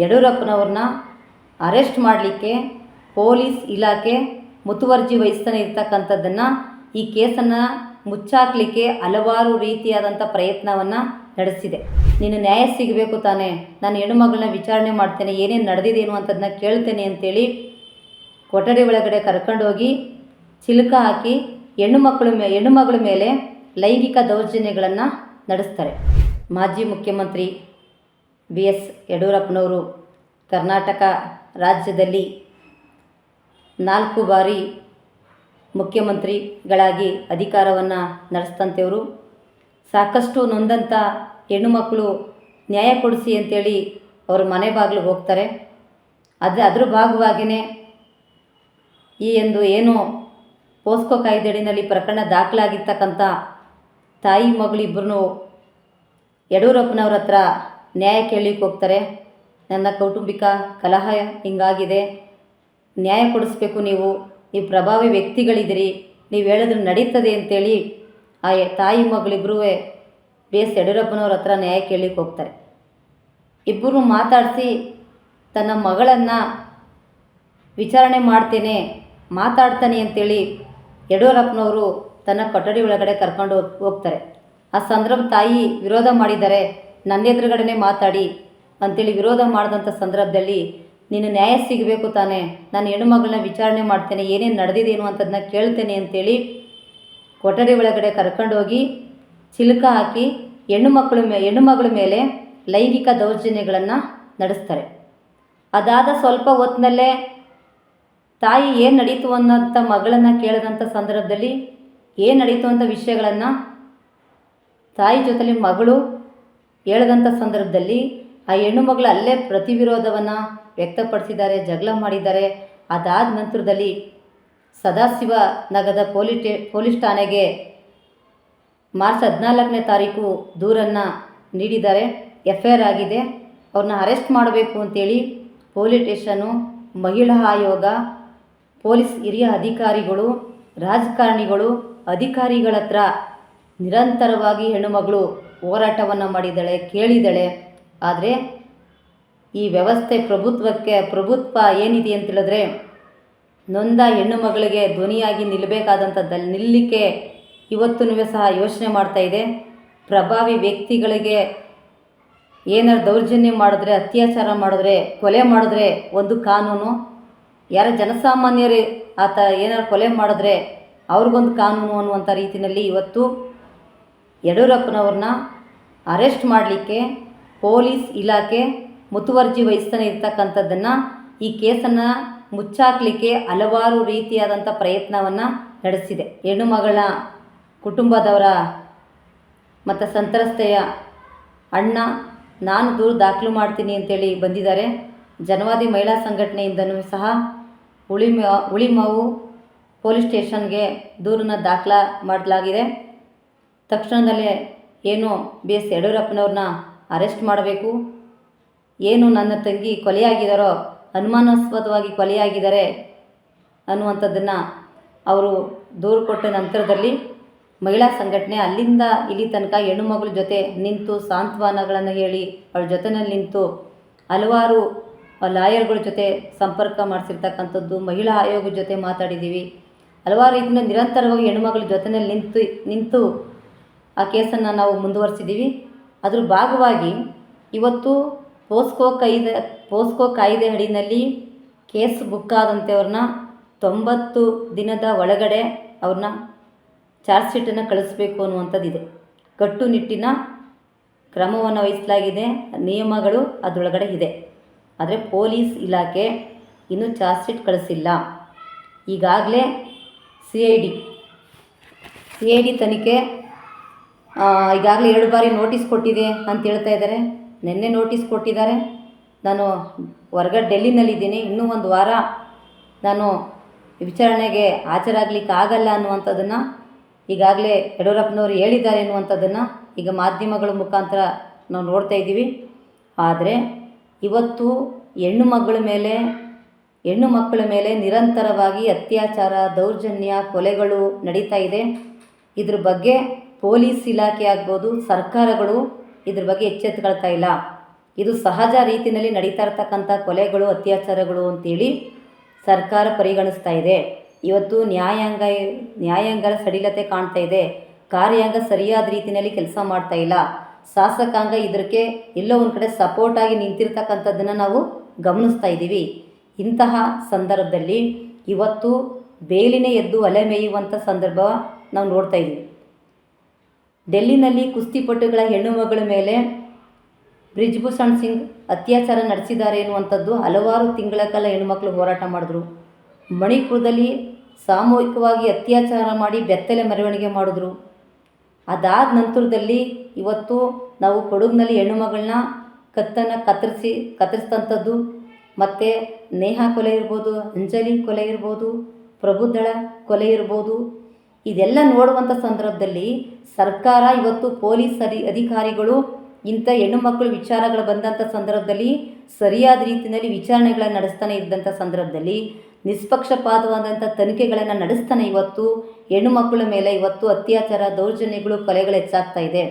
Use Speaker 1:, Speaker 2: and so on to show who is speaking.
Speaker 1: ಯಡಿಯೂರಪ್ಪನವ್ರನ್ನ arrest ಮಾಡಲಿಕ್ಕೆ police ಇಲಾಖೆ ಮುತುವರ್ಜಿ ವಹಿಸ್ತಾನೆ ಇರ್ತಕ್ಕಂಥದ್ದನ್ನು ಈ ಕೇಸನ್ನು ಮುಚ್ಚಾಕಲಿಕ್ಕೆ ಹಲವಾರು ರೀತಿಯಾದಂಥ ಪ್ರಯತ್ನವನ್ನು ನಡೆಸಿದೆ. ನೀನು ನ್ಯಾಯ ಸಿಗಬೇಕು ತಾನೇ. ನಾನು ಹೆಣ್ಣುಮಗಳನ್ನ ವಿಚಾರಣೆ ಮಾಡ್ತೇನೆ. ಏನೇನು ನಡೆದಿದೆ ಅನ್ನುವಂಥದ್ದನ್ನ ಕೇಳ್ತೇನೆ ಅಂತೇಳಿ ಕೊಠಡಿ ಒಳಗಡೆ ಕರ್ಕೊಂಡೋಗಿ ಚಿಲಕ ಹಾಕಿ ಹೆಣ್ಣು ಮಕ್ಕಳು ಮೇ, ಹೆಣ್ಣು ಮಗಳ ಮೇಲೆ ಲೈಂಗಿಕ ದೌರ್ಜನ್ಯಗಳನ್ನು ನಡೆಸ್ತಾರೆ. ಮಾಜಿ ಮುಖ್ಯಮಂತ್ರಿ ಬಿ ಎಸ್ ಯಡಿಯೂರಪ್ಪನವರು ಕರ್ನಾಟಕ ರಾಜ್ಯದಲ್ಲಿ ನಾಲ್ಕು ಬಾರಿ ಮುಖ್ಯಮಂತ್ರಿಗಳಾಗಿ ಅಧಿಕಾರವನ್ನು ನಡೆಸ್ತಂತೆಯವರು ಸಾಕಷ್ಟು ನೊಂದಂಥ ಹೆಣ್ಣುಮಕ್ಕಳು ನ್ಯಾಯ ಕೊಡಿಸಿ ಅಂತೇಳಿ ಅವರು ಮನೆ ಬಾಗಿಲಿಗೆ ಹೋಗ್ತಾರೆ. ಅದು ಅದ್ರ ಭಾಗವಾಗಿಯೇ ಈ ಒಂದು ಏನು ಪೋಸ್ಕೋ ಕಾಯ್ದೆಡಿನಲ್ಲಿ ಪ್ರಕರಣ ದಾಖಲಾಗಿರ್ತಕ್ಕಂಥ ತಾಯಿ ಮಗಳಿಬ್ಬರೂ ಯಡಿಯೂರಪ್ಪನವ್ರ ಹತ್ರ ನ್ಯಾಯ ಕೇಳಲಿಕ್ಕೆ ಹೋಗ್ತಾರೆ. ನನ್ನ ಕೌಟುಂಬಿಕ ಕಲಹ ಹಿಂಗಾಗಿದೆ. ನ್ಯಾಯ ಕೊಡಿಸ್ಬೇಕು ನೀವು. ನೀವು ಪ್ರಭಾವಿ ವ್ಯಕ್ತಿಗಳಿದ್ದೀರಿ. ನೀವು ಹೇಳಿದ್ರೆ ನಡೀತದೆ ಅಂತೇಳಿ ಆ ತಾಯಿ ಮಗಳಿಬ್ಬರೂ ಬಿ ಎಸ್ ಯಡಿಯೂರಪ್ಪನವ್ರ ಹತ್ರ ನ್ಯಾಯ ಕೇಳಲಿಕ್ಕೆ ಹೋಗ್ತಾರೆ. ಇಬ್ಬರು ಮಾತಾಡಿಸಿ ತನ್ನ ಮಗಳನ್ನು ವಿಚಾರಣೆ ಮಾಡ್ತೇನೆ, ಮಾತಾಡ್ತಾನೆ ಅಂತೇಳಿ ಯಡಿಯೂರಪ್ಪನವರು ತನ್ನ ಕೊಠಡಿ ಒಳಗಡೆ ಕರ್ಕೊಂಡು ಹೋಗ್ ಹೋಗ್ತಾರೆ. ಆ ಸಂದರ್ಭ ತಾಯಿ ವಿರೋಧ ಮಾಡಿದ್ದಾರೆ. ನನ್ನ ಎದುರುಗಡೆನೆ ಮಾತಾಡಿ. ಅಂತೇಳಿ ವಿರೋಧ ಮಾಡಿದಂಥ ಸಂದರ್ಭದಲ್ಲಿ, ನೀನು ನ್ಯಾಯ ಸಿಗಬೇಕು ತಾನೇ ನಾನು ಹೆಣ್ಣುಮಗಳನ್ನ ವಿಚಾರಣೆ ಮಾಡ್ತೇನೆ, ಏನೇನು ನಡೆದಿದೆ ಅಂತದನ್ನ ಕೇಳ್ತೇನೆ ಅಂತೇಳಿ ಕೊಠಡಿ ಒಳಗಡೆ ಕರ್ಕೊಂಡೋಗಿ ಚಿಲುಕ ಹಾಕಿ ಹೆಣ್ಣು ಮಕ್ಕಳು ಮೇ, ಹೆಣ್ಣು ಮಗಳ ಮೇಲೆ ಲೈಂಗಿಕ ದೌರ್ಜನ್ಯಗಳನ್ನು ನಡೆಸ್ತಾರೆ. ಅದಾದ ಸ್ವಲ್ಪ ಹೊತ್ತಿನಲ್ಲೇ ತಾಯಿ ಏನು ನಡೀತು ಅನ್ನೋಂಥ ಮಗಳನ್ನು ಕೇಳಿದಂಥ ಸಂದರ್ಭದಲ್ಲಿ ಏನು ನಡೀತು ಅಂತ ವಿಷಯಗಳನ್ನು ತಾಯಿ ಜೊತೆಲಿ ಮಗಳು ಹೇಳಿದಂಥ ಸಂದರ್ಭದಲ್ಲಿ ಆ ಹೆಣ್ಣು ಮಗಳು ಅಲ್ಲೇ ಪ್ರತಿವಿರೋಧವನ್ನು ವ್ಯಕ್ತಪಡಿಸಿದ್ದಾರೆ, ಜಗಳ ಮಾಡಿದ್ದಾರೆ. ಅದಾದ ನಂತರದಲ್ಲಿ ಸದಾಶಿವ ನಗರದ ಪೊಲೀಸ್ ಪೊಲೀಸ್ ಠಾಣೆಗೆ ಮಾರ್ಚ್ ಹದಿನಾಲ್ಕನೇ ತಾರೀಕು ದೂರನ್ನು ನೀಡಿದ್ದಾರೆ. ಎಫ್ ಐ ಆರ್ ಆಗಿದೆ. ಅವ್ರನ್ನ ಅರೆಸ್ಟ್ ಮಾಡಬೇಕು ಅಂತೇಳಿ ಪೊಲೀಸ್ ಸ್ಟೇಷನು, ಮಹಿಳಾ ಆಯೋಗ, ಪೊಲೀಸ್ ಹಿರಿಯ ಅಧಿಕಾರಿಗಳು, ರಾಜಕಾರಣಿಗಳು ಅಧಿಕಾರಿಗಳ ಹತ್ರ ನಿರಂತರವಾಗಿ ಹೆಣ್ಣುಮಗಳು ಹೋರಾಟವನ್ನು ಮಾಡಿದ್ದಾಳೆ ಕೇಳಿದ್ದಾಳೆ ಆದರೆ ಈ ವ್ಯವಸ್ಥೆ ಪ್ರಭುತ್ವಕ್ಕೆ, ಪ್ರಭುತ್ವ ಏನಿದೆ ಅಂತೇಳಿದ್ರೆ ನೊಂದ ಹೆಣ್ಣು ಮಗಳಿಗೆ ಧ್ವನಿಯಾಗಿ ನಿಲ್ಲಬೇಕಾದಂಥದ್ದಲ್ಲಿ ನಿಲ್ಲಲಿಕ್ಕೆ ಇವತ್ತೂ ಸಹ ಯೋಚನೆ ಮಾಡ್ತಾ ಇದೆ. ಪ್ರಭಾವಿ ವ್ಯಕ್ತಿಗಳಿಗೆ ಏನಾರು ದೌರ್ಜನ್ಯ ಮಾಡಿದ್ರೆ, ಅತ್ಯಾಚಾರ ಮಾಡಿದ್ರೆ, ಕೊಲೆ ಮಾಡಿದ್ರೆ ಒಂದು ಕಾನೂನು. ಯಾರ ಜನಸಾಮಾನ್ಯರು ಆತ ಏನಾರು ಕೊಲೆ ಮಾಡಿದ್ರೆ ಅವ್ರಿಗೊಂದು ಕಾನೂನು ಅನ್ನುವಂಥ ರೀತಿಯಲ್ಲಿ ಇವತ್ತು ಯಡಿಯೂರಪ್ಪನವ್ರನ್ನ ಅರೆಸ್ಟ್ ಮಾಡಲಿಕ್ಕೆ ಪೊಲೀಸ್ ಇಲಾಖೆ ಮುತುವರ್ಜಿ ವಹಿಸ್ತಾನೆ ಇರ್ತಕ್ಕಂಥದ್ದನ್ನು ಈ ಕೇಸನ್ನು ಮುಚ್ಚಾಕಲಿಕ್ಕೆ ಹಲವಾರು ರೀತಿಯಾದಂಥ ಪ್ರಯತ್ನವನ್ನು ನಡೆಸಿದೆ. ಹೆಣ್ಣು ಮಗಳ ಕುಟುಂಬದವರ ಮತ್ತು ಸಂತ್ರಸ್ತೆಯ ಅಣ್ಣ, ನಾನು ದೂರು ದಾಖಲು ಮಾಡ್ತೀನಿ ಅಂತೇಳಿ ಬಂದಿದ್ದಾರೆ. ಜನವಾದಿ ಮಹಿಳಾ ಸಂಘಟನೆಯಿಂದನೂ ಸಹ ಉಳಿಮ, ಉಳಿಮಾವು ಪೊಲೀಸ್ ಸ್ಟೇಷನ್ಗೆ ದೂರನ್ನು ದಾಖಲ ಮಾಡಲಾಗಿದೆ. ತಕ್ಷಣದಲ್ಲೇ ಏನು ಬಿ ಎಸ್ ಯಡಿಯೂರಪ್ಪನವ್ರನ್ನ ಅರೆಸ್ಟ್ ಮಾಡಬೇಕು. ಏನು ನನ್ನ ತಂಗಿ ಕೊಲೆಯಾಗಿದ್ದಾರೋ, ಅನುಮಾನಾಸ್ಪದವಾಗಿ ಕೊಲೆಯಾಗಿದ್ದಾರೆ ಅನ್ನುವಂಥದ್ದನ್ನು ಅವರು ದೂರು ಕೊಟ್ಟ ನಂತರದಲ್ಲಿ ಮಹಿಳಾ ಸಂಘಟನೆ ಅಲ್ಲಿಂದ ಇಲ್ಲಿ ತನಕ ಹೆಣ್ಣು ಮಗಳ ಜೊತೆ ನಿಂತು ಸಾಂತ್ವನಗಳನ್ನು ಹೇಳಿ ಅವಳ ಜೊತೆಯಲ್ಲಿ ನಿಂತು ಹಲವಾರು ಲಾಯರ್ಗಳ ಜೊತೆ ಸಂಪರ್ಕ ಮಾಡಿಸಿರ್ತಕ್ಕಂಥದ್ದು ಮಹಿಳಾ ಆಯೋಗದ ಜೊತೆ ಮಾತಾಡಿದ್ದೀವಿ. ಹಲವಾರು ರೀತಿಯಿಂದ ನಿರಂತರವಾಗಿ ಹೆಣ್ಣುಮಗಳ ಜೊತೆಯಲ್ಲಿ ನಿಂತು ನಿಂತು ಆ ಕೇಸನ್ನು ನಾವು ಮುಂದುವರಿಸಿದ್ದೀವಿ. ಅದ್ರ ಭಾಗವಾಗಿ ಇವತ್ತು ಪೋಸ್ಕೋ ಕಾಯ್ದೆ ಪೋಸ್ಕೋ ಕಾಯ್ದೆ ಅಡಿನಲ್ಲಿ ಕೇಸ್ ಬುಕ್ ಆದಂಥವ್ರನ್ನ ತೊಂಬತ್ತು ದಿನದ ಒಳಗಡೆ ಅವ್ರನ್ನ ಚಾರ್ಜ್ ಶೀಟನ್ನು ಕಳಿಸ್ಬೇಕು ಅನ್ನುವಂಥದ್ದಿದೆ. ಕಟ್ಟುನಿಟ್ಟಿನ ಕ್ರಮವನ್ನು ವಹಿಸಲಾಗಿದೆ. ನಿಯಮಗಳು ಅದರೊಳಗಡೆ ಇದೆ. ಆದರೆ ಪೊಲೀಸ್ ಇಲಾಖೆ ಇನ್ನೂ ಚಾರ್ಜ್ ಶೀಟ್ ಕಳಿಸಿಲ್ಲ. ಈಗಾಗಲೇ C I D, C I D ತನಿಖೆ ಈಗಾಗಲೇ ಎರಡು ಬಾರಿ ನೋಟಿಸ್ ಕೊಟ್ಟಿದೆ ಅಂತ ಹೇಳ್ತಾ ಇದ್ದಾರೆ. ನಿನ್ನೆ ನೋಟಿಸ್ ಕೊಟ್ಟಿದ್ದಾರೆ. ನಾನು ಹೊರಗಡೆ ಡೆಲ್ಲಿನಲ್ಲಿದ್ದೀನಿ. ಇನ್ನೂ ಒಂದು ವಾರ ನಾನು ವಿಚಾರಣೆಗೆ ಹಾಜರಾಗಲಿಕ್ಕೆ ಆಗಲ್ಲ ಅನ್ನುವಂಥದ್ದನ್ನು ಈಗಾಗಲೇ ಯಡಿಯೂರಪ್ಪನವರು ಹೇಳಿದ್ದಾರೆ ಅನ್ನುವಂಥದ್ದನ್ನು ಈಗ ಮಾಧ್ಯಮಗಳ ಮುಖಾಂತರ ನಾವು ನೋಡ್ತಾ ಇದ್ದೀವಿ. ಆದರೆ ಇವತ್ತು ಹೆಣ್ಣು ಮಗಳ ಮೇಲೆ, ಹೆಣ್ಣು ಮಕ್ಕಳ ಮೇಲೆ ನಿರಂತರವಾಗಿ ಅತ್ಯಾಚಾರ, ದೌರ್ಜನ್ಯ, ಕೊಲೆಗಳು ನಡೀತಾ ಇದೆ. ಇದ್ರ ಬಗ್ಗೆ ಪೊಲೀಸ್ ಇಲಾಖೆ ಆಗ್ಬೋದು, ಸರ್ಕಾರಗಳು ಇದ್ರ ಬಗ್ಗೆ ಎಚ್ಚೆತ್ತುಕೊಳ್ತಾ ಇಲ್ಲ. ಇದು ಸಹಜ ರೀತಿಯಲ್ಲಿ ನಡೀತಾ ಇರ್ತಕ್ಕಂಥ ಕೊಲೆಗಳು, ಅತ್ಯಾಚಾರಗಳು ಅಂತೇಳಿ ಸರ್ಕಾರ ಪರಿಗಣಿಸ್ತಾ ಇದೆ. ಇವತ್ತು ನ್ಯಾಯಾಂಗ, ನ್ಯಾಯಾಂಗದ ಸಡಿಲತೆ ಕಾಣ್ತಾ ಇದೆ. ಕಾರ್ಯಾಂಗ ಸರಿಯಾದ ರೀತಿಯಲ್ಲಿ ಕೆಲಸ ಮಾಡ್ತಾ ಇಲ್ಲ. ಶಾಸಕಾಂಗ ಇದಕ್ಕೆ ಎಲ್ಲೋ ಒಂದು ಕಡೆ ಸಪೋರ್ಟಾಗಿ ನಿಂತಿರ್ತಕ್ಕಂಥದ್ದನ್ನು ನಾವು ಗಮನಿಸ್ತಾ ಇದ್ದೀವಿ. ಇಂತಹ ಸಂದರ್ಭದಲ್ಲಿ ಇವತ್ತು ಬೇಲಿನೇ ಎದ್ದು ಅಲೆ ಮೇಯುವಂಥ ಸಂದರ್ಭ ನಾವು ನೋಡ್ತಾ ಇದ್ದೀವಿ. ಡೆಲ್ಲಿನಲ್ಲಿ ಕುಸ್ತಿಪಟುಗಳ ಹೆಣ್ಣು ಮಗಳ ಮೇಲೆ ಬ್ರಿಜ್ಭೂಷಣ್ ಸಿಂಗ್ ಅತ್ಯಾಚಾರ ನಡೆಸಿದ್ದಾರೆ ಎನ್ನುವಂಥದ್ದು ಹಲವಾರು ತಿಂಗಳ ಕಾಲ ಹೆಣ್ಣುಮಕ್ಕಳು ಹೋರಾಟ ಮಾಡಿದ್ರು. ಮಣಿಪುರದಲ್ಲಿ ಸಾಮೂಹಿಕವಾಗಿ ಅತ್ಯಾಚಾರ ಮಾಡಿ ಬೆತ್ತಲೆ ಮೆರವಣಿಗೆ ಮಾಡಿದ್ರು. ಅದಾದ ನಂತರದಲ್ಲಿ ಇವತ್ತು ನಾವು ಕೊಡಗಿನಲ್ಲಿ ಹೆಣ್ಣುಮಗಳನ್ನ ಕತ್ತನ್ನು ಕತ್ತರಿಸಿ, ಕತ್ತರಿಸಿದಂಥದ್ದು ಮತ್ತು ನೇಹಾ ಕೊಲೆ ಇರ್ಬೋದು, ಅಂಜಲಿ ಕೊಲೆ ಇರ್ಬೋದು ಪ್ರಭುದಳ ಕೊಲೆ ಇರ್ಬೋದು ಇದೆಲ್ಲ ನೋಡುವಂಥ ಸಂದರ್ಭದಲ್ಲಿ ಸರ್ಕಾರ ಇವತ್ತು ಪೊಲೀಸ್ ಅಧಿ ಅಧಿಕಾರಿಗಳು ಇಂಥ ಹೆಣ್ಣು ಮಕ್ಕಳು ವಿಚಾರಗಳು ಬಂದಂಥ ಸಂದರ್ಭದಲ್ಲಿ ಸರಿಯಾದ ರೀತಿಯಲ್ಲಿ ವಿಚಾರಣೆಗಳನ್ನು ನಡೆಸ್ತಾನೆ ಇದ್ದಂಥ ಸಂದರ್ಭದಲ್ಲಿ ನಿಷ್ಪಕ್ಷಪಾತವಾದಂಥ ತನಿಖೆಗಳನ್ನು ನಡೆಸ್ತಾನೆ ಇವತ್ತು ಹೆಣ್ಣು ಮಕ್ಕಳ ಮೇಲೆ ಇವತ್ತು ಅತ್ಯಾಚಾರ, ದೌರ್ಜನ್ಯಗಳು, ಕೊಲೆಗಳು ಹೆಚ್ಚಾಗ್ತಾ ಇದೆ.